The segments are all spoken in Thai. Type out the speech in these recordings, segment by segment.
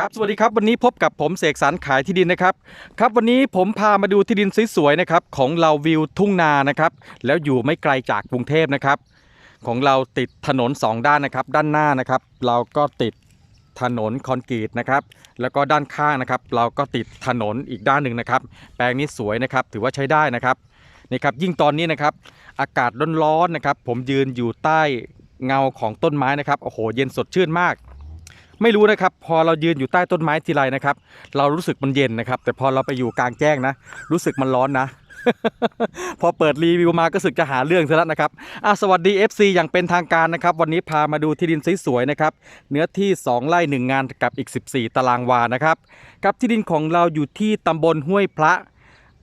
ครับสวัสดีครับวันนี้พบกับผมเสกสรรขายที่ดินนะครับครับวันนี้ผมพามาดูที่ดินสวยๆนะครับของเราวิวทุ่งนานะครับแล้วอยู่ไม่ไกลจากกรุงเทพนะครับ ของเราติดถนนสองด้านนะครับ ด้านหน้านะครับ เราก็ติดถนนคอนกรีตนะครับ แล้วก็ด้านข้างนะครับ เราก็ติดถนนอีกด้านหนึ่งนะครับ แปลงนี้สวยนะครับ ถือว่าใช้ได้นะครับนี่ครับยิ่งตอนนี้นะครับ อากาศร้อนๆนะครับ ผมยืนอยู่ใต้เงาของต้นไม้นะครับโอ้โหเย็นสดชื่นมาก ไม่รู้นะครับ พอเรายืนอยู่ใต้ต้นไม้ทีไรนะครับ เรารู้สึกมันเย็นนะครับ แต่พอเราไปอยู่กลางแจ้งนะ รู้สึกมันร้อนนะ พอเปิดรีวิวมาก็สึกจะหาเรื่องซะแล้วนะครับอะสวัสดี FC อย่างเป็นทางการนะครับ วันนี้พามาดูที่ดินสวยๆนะครับ เนื้อที่ 2 ไร่ 1 งานกับอีก 14 ตารางวานะครับกับที่ดินของเราอยู่ที่ตำบลห้วยพระ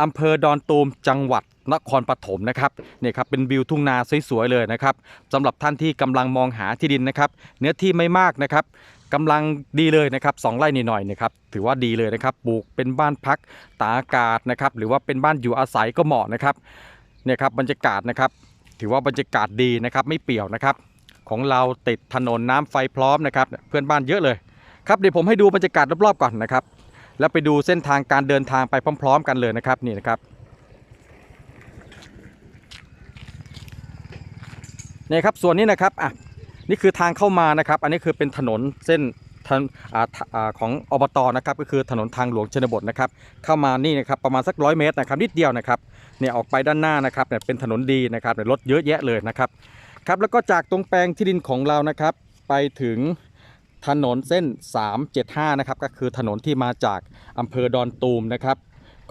อำเภอดอนตูมจังหวัดนครปฐมนะครับเนี่ยครับเป็นวิวทุ่งนาสวยๆเลยนะครับสำหรับท่านที่กำลังมองหาที่ดินนะครับ เนื้อที่ไม่มากนะครับ กำลังดีเลยนะครับสองไร่นิดหน่อยนะครับถือว่าดีเลยนะครับปลูกเป็นบ้านพักตากอากาศนะครับหรือว่าเป็นบ้านอยู่อาศัยก็เหมาะนะครับเนี่ยครับบรรยากาศนะครับ ถือว่าบรรยากาศดีนะครับไม่เปี่ยวนะครับ ของเราติดถนนน้ำไฟพร้อมนะครับเพื่อนบ้านเยอะเลยครับเดี๋ยวผมให้ดูบรรยากาศรอบๆก่อนนะครับ แล้วไปดูเส้นทางการเดินทางไปพร้อม ๆ กันเลยนะครับนี่นะครับนี่ครับส่วนนี้นะครับอะ นี่คือทางเข้ามานะครับ อันนี้คือเป็นถนนเส้นทางอ่าทอ่าของอบตนะครับก็คือถนนทางหลวงชนบทนะครับเข้ามานี่นะครับประมาณสักร้อยเมตรนะครับนิดเดียวนะครับเนี่ยออกไปด้านหน้านะครับเนี่ยเป็นถนนดีนะครับเนี่ยรถเยอะแยะเลยนะครับครับแล้วก็จากตรงแปลงที่ดินของเรานะครับ ไปถึงถนนเส้น 375นะครับก็คือถนนที่มาจากอำเภอดอนตูมนะครับ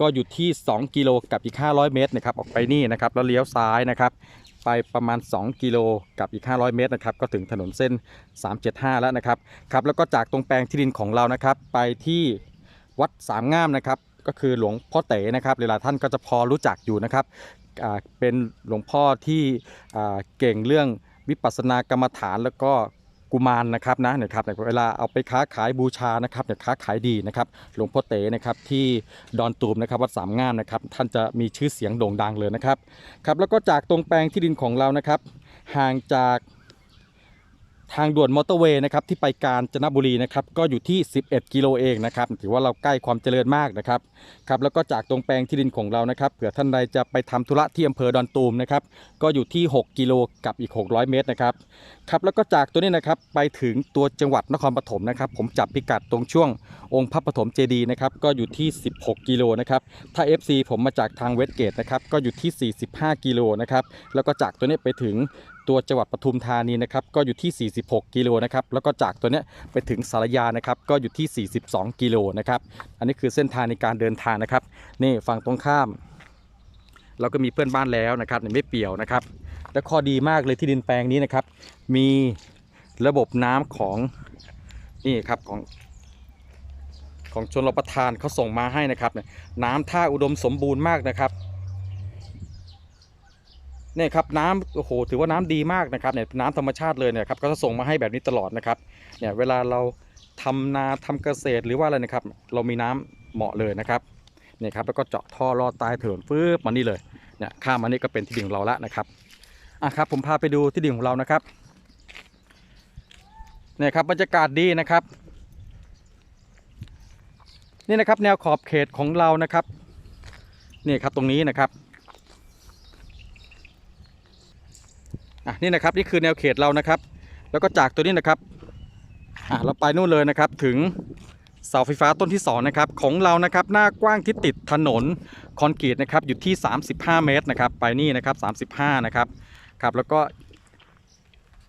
ก็อยู่ที่ 2 กิโลกับอีก 500 เมตรนะครับออกไปนี่นะครับแล้วเลี้ยวซ้ายนะครับ ไปประมาณ 2 กิโลกับอีก 500 เมตรนะครับก็ถึงถนนเส้น 375 แล้วนะครับครับแล้วก็จากตรงแปลงที่ดินของเรานะครับไปที่วัดสามงามนะครับก็คือหลวงพ่อเต๋นะครับหลายๆท่านก็จะพอรู้จักอยู่นะครับอ่าเป็นหลวงพ่อที่อ่าเก่งเรื่องวิปัสสนากรรมฐานแล้วก็ กุมารนะครับนะเนี่ยครับเวลาเอาไปค้าขายบูชานะครับเนี่ยค้าขายดีนะครับหลวงพ่อเต๋นะครับที่ดอนตูมนะครับวัดสามงามนะครับท่านจะมีชื่อเสียงโด่งดังเลยนะครับครับแล้วก็จากตรงแปลงที่ดินของเรานะครับห่างจาก ทางด่วนมอเตอร์เวย์นะครับที่ไปกาญจนบุรีนะครับก็อยู่ที่ 11 กิโลเองนะครับถือว่าเราใกล้ความเจริญมากนะครับครับแล้วก็จากตรงแปลงที่ดินของเรานะครับเผื่อท่านใดจะไปทำธุระที่อำเภอดอนตูมนะครับก็อยู่ที่ 6 กิโลกับอีก 600 เมตรนะครับครับแล้วก็จากตัวนี้นะครับไปถึงตัวจังหวัดนครปฐมนะครับผมจับพิกัดตรงช่วงองค์พระปฐมเจดีย์นะครับก็อยู่ที่ 16 กิโลนะครับถ้า FC ผมมาจากทางเวสเกตนะครับก็อยู่ที่ 45 กิโลนะครับแล้วก็จากตัวนี้ไปถึง ตัวจังหวัดปทุมธานีนะครับก็อยู่ที่ 46 กิโลนะครับแล้วก็จากตัวเนี้ยไปถึงสารยานะครับก็อยู่ที่ 42 กิโลนะครับอันนี้คือเส้นทางในการเดินทางนะครับนี่ฝั่งตรงข้าม เราก็มีเพื่อนบ้านแล้วนะครับเนี่ยไม่เปี่ยวนะครับ และข้อดีมากเลยที่ดินแปลงนี้นะครับ มีระบบน้ำของนี่ครับของของชนรประทานเขาส่งมาให้นะครับนี่ยน้ำท่าอุดมสมบูรณ์มากนะครับ เนี่ยครับน้ำโอ้โหถือว่าน้ำดีมากนะครับเนี่ยน้ำธรรมชาติเลยเนี่ยครับก็จะส่งมาให้แบบนี้ตลอดนะครับเนี่ยเวลาเราทำนาทำเกษตรหรือว่าอะไรนะครับ เรามีน้ำเหมาะเลยนะครับเนี่ยครับแล้วก็เจาะท่อลอดใต้ถนนฟืบมานี่เลยเนี่ยข้ามมานี่ก็เป็นที่ดินของเราละนะครับอะครับผมพาไปดูที่ดินของเรานะครับเนี่ยครับบรรยากาศดีนะครับ นี่นะครับแนวขอบเขตของเรานะครับนี่ครับตรงนี้นะครับ อะนี่นะครับนี่คือแนวเขตเรานะครับ แล้วก็จากตัวนี้นะครับอะเราไปนู่นเลยนะครับถึงเสาไฟฟ้าต้นที่2นะครับของเรานะครับหน้ากว้างที่ติดถนนคอนกรีตนะครับอยู่ที่ 35 เมตรนะครับ ไปนี่นะครับ 35 นะครับครับแล้วก็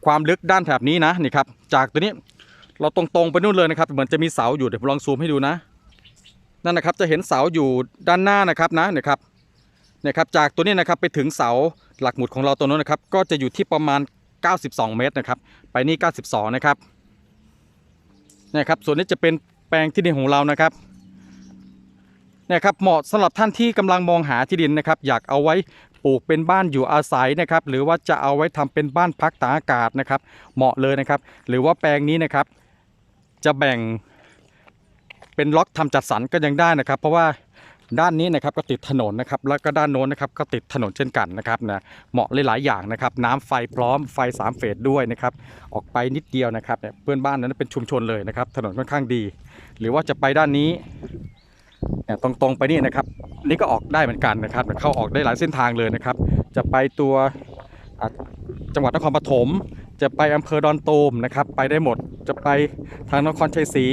ความลึกด้านแถบนี้นะนี่ครับจากตัวนี้เราตรงๆไปนู่นเลยนะครับ เหมือนจะมีเสาอยู่เดี๋ยวผมลองซูมให้ดูนะ นั่นนะครับจะเห็นเสาอยู่ด้านหน้านะครับนะเนี่ยครับ นี่ยครับจากตัวนี้นะครับไปถึงเสาหลักหมุดของเราตัวนู้นนะครับ ก็จะอยู่ที่ประมาณ 92 เมตรนะครับ ไปนี่ 92 นะครับนี่ครับส่วนนี้จะเป็นแปลงที่ดินของเรานะครับนี่ครับเหมาะสำหรับท่านที่กำลังมองหาที่ดินนะครับ อยากเอาไว้ปลูกเป็นบ้านอยู่อาศัยนะครับ หรือว่าจะเอาไว้ทำเป็นบ้านพักตากอากาศนะครับ เหมาะเลยนะครับ หรือว่าแปลงนี้นะครับ จะแบ่งเป็นล็อกทำจัดสรรก็ยังได้นะครับ เพราะว่า ด้านนี้นะครับก็ติดถนนนะครับแล้วก็ด้านโน้นนะครับก็ติดถนนเช่นกันนะครับนะเหมาะหลายๆอย่างนะครับ น้ำไฟพร้อมไฟสามเฟสด้วยนะครับออกไปนิดเดียวนะครับเนี่ยเพื่อนบ้านนั้นเป็นชุมชนเลยนะครับ ถนนค่อนข้างดี หรือว่าจะไปด้านนี้เนี่ยตรงๆไปนี่นะครับนี่ก็ออกได้เหมือนกันนะครับเข้าออกได้หลายเส้นทางเลยนะครับ จะไปตัวจังหวัดนครปฐมจะไปอำเภอดอนตูมนะครับ ไปได้หมดจะไปทางนครชัยศรี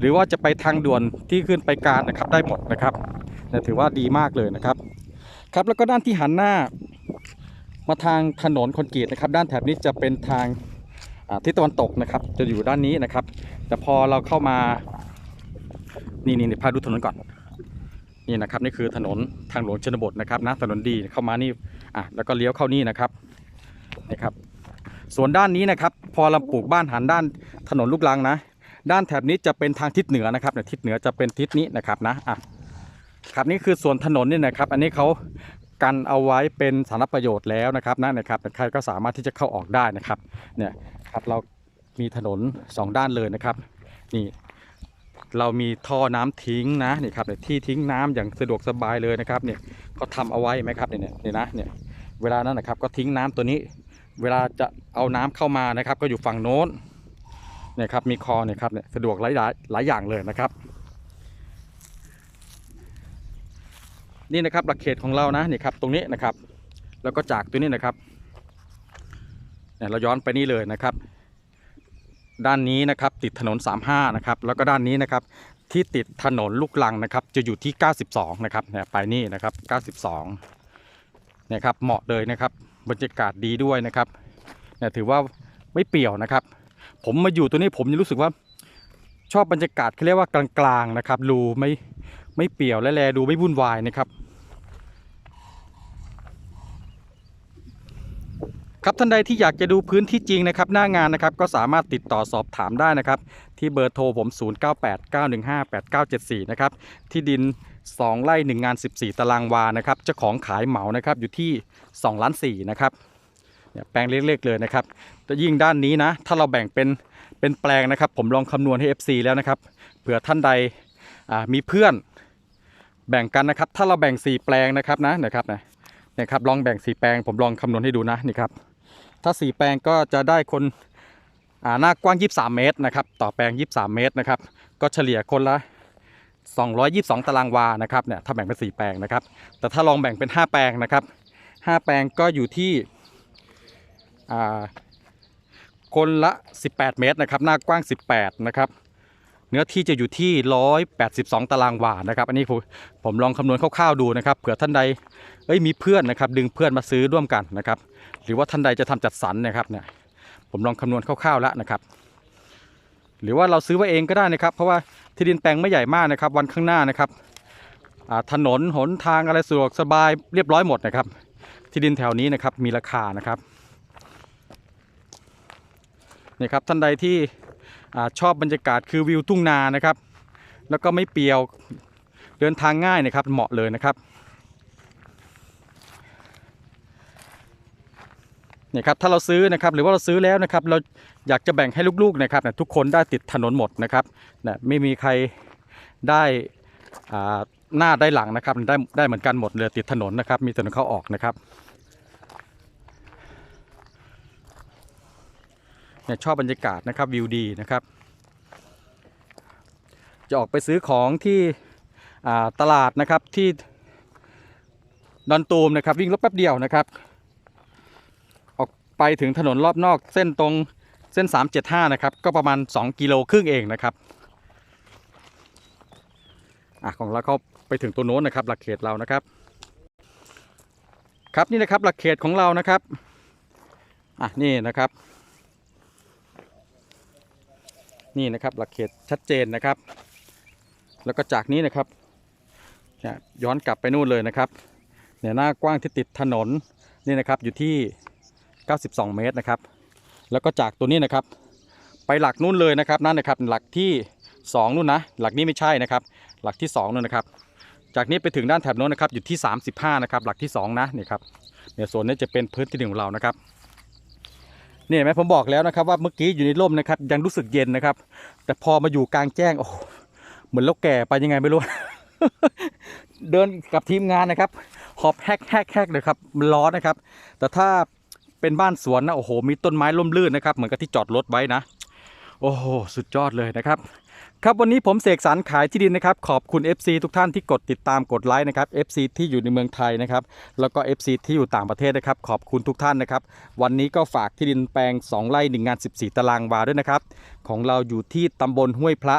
หรือว่าจะไปทางด่วนที่ขึ้นไปการนะครับได้หมดนะครับ ถือว่าดีมากเลยนะครับครับแล้วก็ด้านที่หันหน้า มาทางถนนคอนกรีตนะครับ ด้านแถบนี้จะเป็นทางทิศตะวันตกนะครับ จะอยู่ด้านนี้นะครับ แต่พอเราเข้ามานี่นี่นพาดูถนนก่อนนี่นะครับนี่คือถนนทางหลวงชนบทนะครับนะถนนดีเข้ามานี่อะแล้วก็เลี้ยวเข้านี่นะครับนะครับ ส่วนด้านนี้นะครับ พอเราปลูกบ้านหันด้านถนนลูกรังนะ ด้านแถบนี้จะเป็นทางทิศเหนือนะครับเนี่ยทิศเหนือจะเป็นทิศนี้นะครับนะอะ ครับนี่คือส่วนถนนนี่นะครับ อันนี้เขากันเอาไว้เป็นสาธารประโยชน์แล้วนะครับนะนนะครับใครก็สามารถที่จะเข้าออกได้นะครับเนี่ยครับเรามีถนนสองด้านเลยนะครับนี่เรามีท่อน้ำทิ้งนะนี่ครับที่ทิ้งน้ำอย่างสะดวกสบายเลยนะครับเนี่ยเขาทำเอาไว้ไหมครับเนี่ยเนี่ยนะเนี่ยเวลานั้นนะครับก็ทิ้งน้ำตัวนี้ เวลาจะเอาน้ำเข้ามานะครับ ก็อยู่ฝั่งโน้นเนี่ยครับมีคอเนี่ยครับเนี่ยสะดวกหลายหลายอย่างเลยนะครับ นี่นะครับหลักเขตของเรานะนี่ครับตรงนี้นะครับ แล้วก็จากตัวนี้นะครับเนี่ยเราย้อนไปนี่เลยนะครับ ด้านนี้นะครับติดถนน 35 นะครับ แล้วก็ด้านนี้นะครับที่ติดถนนลูกลังนะครับ จะอยู่ที่ 92 นะครับเนี่ยไปนี่นะครับ 92เนี่ยครับเหมาะเลยนะครับ บรรยากาศดีด้วยนะครับเนี่ยถือว่าไม่เปี่ยวนะครับ ผมมาอยู่ตัวนี้ผมยังรู้สึกว่าชอบบรรยากาศเขาเรียกว่ากลางๆนะครับดูไม่ ไม่เปี่ยวและแลดูไม่วุ่นวายนะครับ ครับท่านใดที่อยากจะดูพื้นที่จริงนะครับ หน้างานนะครับก็สามารถติดต่อสอบถามได้นะครับ ที่เบอร์โทรผม 0989158974 นะครับ ที่ดิน 2 ไร่ 1 งาน 14 ตารางวานะครับเจ้าของขายเหมานะครับอยู่ที่2ล้าน4นะครับเนี่ยแปลงเล็กๆเลยนะครับแต่ยิ่งด้านนี้นะ ถ้าเราแบ่งเป็นเป็นแปลงนะครับ ผมลองคำนวณให้ FC แล้วนะครับ เผื่อท่านใดมีเพื่อน แบ่งกันนะครับ ถ้าเราแบ่ง 4 แปลงนะครับนะนะครับนะเนี่ยครับลองแบ่ง 4 แปลงผมลองคำนวณให้ดูนะนี่ครับถ้า 4 แปลงก็จะได้คนอ่าหน้ากว้าง 23 เมตรนะครับต่อแปลง 23 เมตรนะครับก็เฉลี่ยคนละ222 ตารางวานะครับเนี่ยถ้าแบ่งเป็น 4 แปลงนะครับ แต่ถ้าลองแบ่งเป็น 5 แปลงนะครับ 5 แปลงก็อยู่ที่อ่าคนละ 18 เมตรนะครับหน้ากว้าง 18 นะครับ เนื้อที่จะอยู่ที่ 182 ตารางวานะครับ อันนี้ผมผมลองคำนวณคร่าวๆดูนะครับเผื่อท่านใดเอ้ยมีเพื่อนนะครับ ดึงเพื่อนมาซื้อร่วมกันนะครับ หรือว่าท่านใดจะทำจัดสรรนะครับเนี่ยผมลองคำนวณคร่าวๆแล้วนะครับ หรือว่าเราซื้อไว้เองก็ได้นะครับ เพราะว่าที่ดินแปลงไม่ใหญ่มากนะครับ วันข้างหน้านะครับถนนหนทางอะไรสะดวกสบายเรียบร้อยหมดนะครับ ที่ดินแถวนี้นะครับมีราคานะครับนี่ครับท่านใดที่ อชอบบรรยากาศคือวิวทุ่งนานะครับ แล้วก็ไม่เปียวเดินทางง่ายนะครับเหมาะเลยนะครับนี่ครับถ้าเราซื้อนะครับหรือว่าเราซื้อแล้วนะครับ เราอยากจะแบ่งให้ลูกๆนะครับทุกคนได้ติดถนนหมดนะครับนี่ยไม่มีใครได้อ่าหน้าได้หลังนะครับได้ได้เหมือนกันหมดเลยติดถนนนะครับ มีถนนเข้าออกนะครับ เนี่ยชอบบรรยากาศนะครับวิวดีนะครับ จะออกไปซื้อของที่ตลาดนะครับที่ดอนตูมนะครับ วิ่งรถแป๊บเดียวนะครับ ออกไปถึงถนนรอบนอกเส้นตรงเส้น 375 นะครับ ก็ประมาณ 2 กิโลครึ่งเองนะครับอะของเราเข้าไปถึงตัวโน้นนะครับ หลักเขตเรานะครับ ครับนี่นะครับหลักเขตของเรานะครับอะนี่นะครับ นี่นะครับหลักเขตชัดเจนนะครับ แล้วก็จากนี้นะครับย้อนกลับไปนู่นเลยนะครับเนี่ยหน้ากว้างที่ติดถนนนี่นะครับอยู่ที่ 92 เมตรนะครับ แล้วก็จากตัวนี้นะครับ ไปหลักนู้นเลยนะครับนั่นนะครับหลักที่ 2นู่นนะหลักนี้ไม่ใช่นะครับ หลักที่2นู่นนะครับ จากนี้ไปถึงด้านแถบโน้นนะครับอยู่ที่ 35 นะครับหลักที่ 2 นะนี่ครับเนี่ยส่วนนี้จะเป็นพื้นที่ดินของเรานะครับ นี่ยไหมผมบอกแล้วนะครับว่าเมื่อกี้อยู่ในร่มนะครับ ยังรู้สึกเย็นนะครับ แต่พอมาอยู่กลางแจ้งโอ้เหมือนเราแก่ไปยังไงไม่รู้ เดินกับทีมงานนะครับ หอบแฮกแฮกแฮกเลยครับมันร้อนนะครับ แต่ถ้าเป็นบ้านสวนนะโอ้โหมีต้นไม้ร่มรื่นนะครับ เหมือนกับที่จอดรถไว้นะ โอ้โหสุดยอดเลยนะครับ ครับวันนี้ผมเสกสรรขายที่ดินนะครับขอบคุณ FC ทุกท่านที่กดติดตามกดไลค์นะครับ FC ที่อยู่ในเมืองไทยนะครับแล้วก็ FC ที่อยู่ต่างประเทศนะครับขอบคุณทุกท่านนะครับวันนี้ก็ฝากที่ดินแปลง 2 ไร่1งาน 14 ตารางวาด้วยนะครับของเราอยู่ที่ตำบลห้วยพระ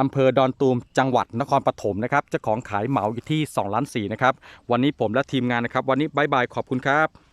อำเภอดอนตูมจังหวัดนครปฐมนะครับเจ้าของขายเหมาอยู่ที่2ล้าน4นะครับวันนี้ผมและทีมงานนะครับวันนี้บายบายขอบคุณครับ